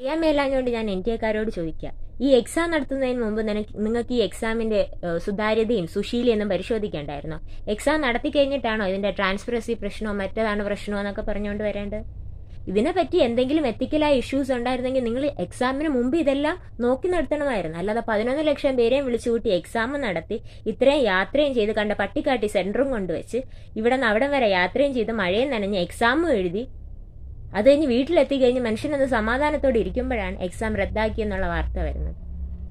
അറിയാൻ മേലാഞ്ഞുകൊണ്ട് ഞാൻ N T എക്കാരോട് ചോദിക്കുക ഈ എക്സാം നടത്തുന്നതിന് മുമ്പ് നിങ്ങൾക്ക് ഈ എക്സാമിന്റെ സുതാര്യതയും സുശീലിയൊന്നും പരിശോധിക്കേണ്ടായിരുന്നോ? എക്സാം നടത്തി കഴിഞ്ഞിട്ടാണോ ഇതിന്റെ ട്രാൻസ്പെറൻസി പ്രശ്നമോ മറ്റേതാണ് പ്രശ്നമോ എന്നൊക്കെ പറഞ്ഞുകൊണ്ട് വരേണ്ടത്? ഇതിനെപ്പറ്റി എന്തെങ്കിലും എത്തിക്കലായ ഇഷ്യൂസ് ഉണ്ടായിരുന്നെങ്കിൽ നിങ്ങൾ എക്സാമിന് മുമ്പ് ഇതെല്ലാം നോക്കി നടത്തണമായിരുന്നു അല്ലാതെ പതിനൊന്ന് ലക്ഷം പേരെയും വിളിച്ചു കൂട്ടി എക്സാം നടത്തി ഇത്രയും യാത്രയും ചെയ്ത് കണ്ട പട്ടിക്കാട്ടി സെന്ററും കൊണ്ടുവച്ച് ഇവിടെ നിന്ന് അവിടം വരെ യാത്രയും ചെയ്ത് മഴയും നനഞ്ഞ് എക്സാമും എഴുതി അത് കഴിഞ്ഞ് വീട്ടിലെത്തി കഴിഞ്ഞ് മനുഷ്യനൊന്ന് സമാധാനത്തോടെ ഇരിക്കുമ്പോഴാണ് എക്സാം റദ്ദാക്കി എന്നുള്ള വാർത്ത വരുന്നത്.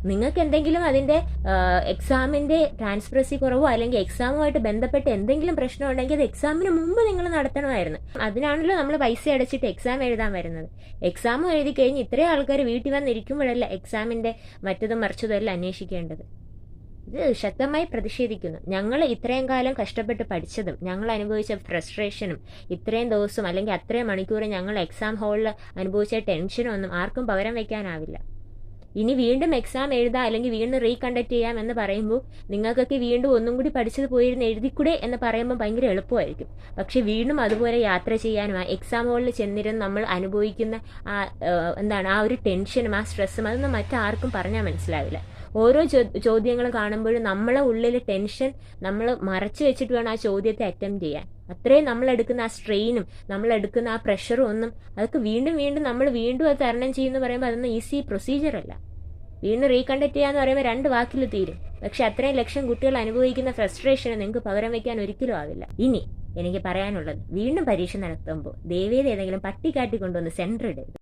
നിങ്ങൾക്ക് എന്തെങ്കിലും അതിന്റെ എക്സാമിന്റെ ട്രാൻസ്പെറൻസി കുറവോ അല്ലെങ്കിൽ എക്സാമുമായിട്ട് ബന്ധപ്പെട്ട് എന്തെങ്കിലും പ്രശ്നം ഉണ്ടെങ്കിൽ അത് എക്സാമിന് മുമ്പ് നിങ്ങൾ നടത്തണമായിരുന്നു. അതിനാണല്ലോ നമ്മൾ പൈസ അടച്ചിട്ട് എക്സാം എഴുതാൻ വരുന്നത്. എക്സാമും എഴുതി കഴിഞ്ഞ് ഇത്രയും ആൾക്കാർ വീട്ടിൽ വന്നിരിക്കുമ്പോഴല്ല എക്സാമിന്റെ മറ്റതും മറിച്ചതും എല്ലാം അന്വേഷിക്കേണ്ടത്. ഇത് ശക്തമായി പ്രതിഷേധിക്കുന്നു. ഞങ്ങൾ ഇത്രയും കാലം കഷ്ടപ്പെട്ട് പഠിച്ചതും ഞങ്ങൾ അനുഭവിച്ച ഫ്രസ്ട്രേഷനും ഇത്രയും ദിവസവും അല്ലെങ്കിൽ അത്രയും മണിക്കൂർ ഞങ്ങൾ എക്സാം ഹാളിൽ അനുഭവിച്ച ടെൻഷനും ഒന്നും ആർക്കും പകരം വെക്കാനാവില്ല. ഇനി വീണ്ടും എക്സാം എഴുതാം അല്ലെങ്കിൽ വീണ്ടും റീകണ്ടക്ട് ചെയ്യാം എന്ന് പറയുമ്പോൾ നിങ്ങൾക്കൊക്കെ വീണ്ടും ഒന്നും കൂടി പഠിച്ചത് പോയിരുന്ന് എഴുതിക്കൂടെ എന്ന് പറയുമ്പോൾ ഭയങ്കര എളുപ്പമായിരിക്കും. പക്ഷെ വീണ്ടും അതുപോലെ യാത്ര ചെയ്യാനും ആ എക്സാം ഹാളിൽ ചെന്നിരുന്ന് നമ്മൾ അനുഭവിക്കുന്ന ആ എന്താണ് ആ ഒരു ടെൻഷനും ആ സ്ട്രെസ്സും അതൊന്നും മറ്റാർക്കും പറഞ്ഞാൽ മനസ്സിലാവില്ല. ഓരോ ചോദ്യങ്ങൾ കാണുമ്പോഴും നമ്മളെ ഉള്ളിൽ ടെൻഷൻ നമ്മൾ മറച്ചു വെച്ചിട്ട് വേണം ആ ചോദ്യത്തെ അറ്റംപ്റ്റ് ചെയ്യാൻ. അത്രയും നമ്മൾ എടുക്കുന്ന ആ സ്ട്രെയിനും നമ്മൾ എടുക്കുന്ന ആ പ്രഷറും ഒന്നും അതൊക്കെ വീണ്ടും വീണ്ടും നമ്മൾ വീണ്ടും അത് തരണം ചെയ്യുമെന്ന് പറയുമ്പോൾ അതൊന്നും ഈസി പ്രൊസീജിയർ അല്ല. വീണ്ടും റീകണ്ടക്ട് ചെയ്യാന്ന് പറയുമ്പോൾ രണ്ട് വാക്കിൽ തീരും. പക്ഷെ അത്രയും ലക്ഷം കുട്ടികൾ അനുഭവിക്കുന്ന ഫ്രസ്ട്രേഷന് നിങ്ങൾക്ക് പകരം വയ്ക്കാൻ ഒരിക്കലും ആവില്ല. ഇനി എനിക്ക് പറയാനുള്ളത് വീണ്ടും പരീക്ഷ നടത്തുമ്പോൾ ദേവേദ ഏതെങ്കിലും പട്ടിക്കാട്ടി കൊണ്ടുവന്ന് സെന്റർ ഇടരുത്.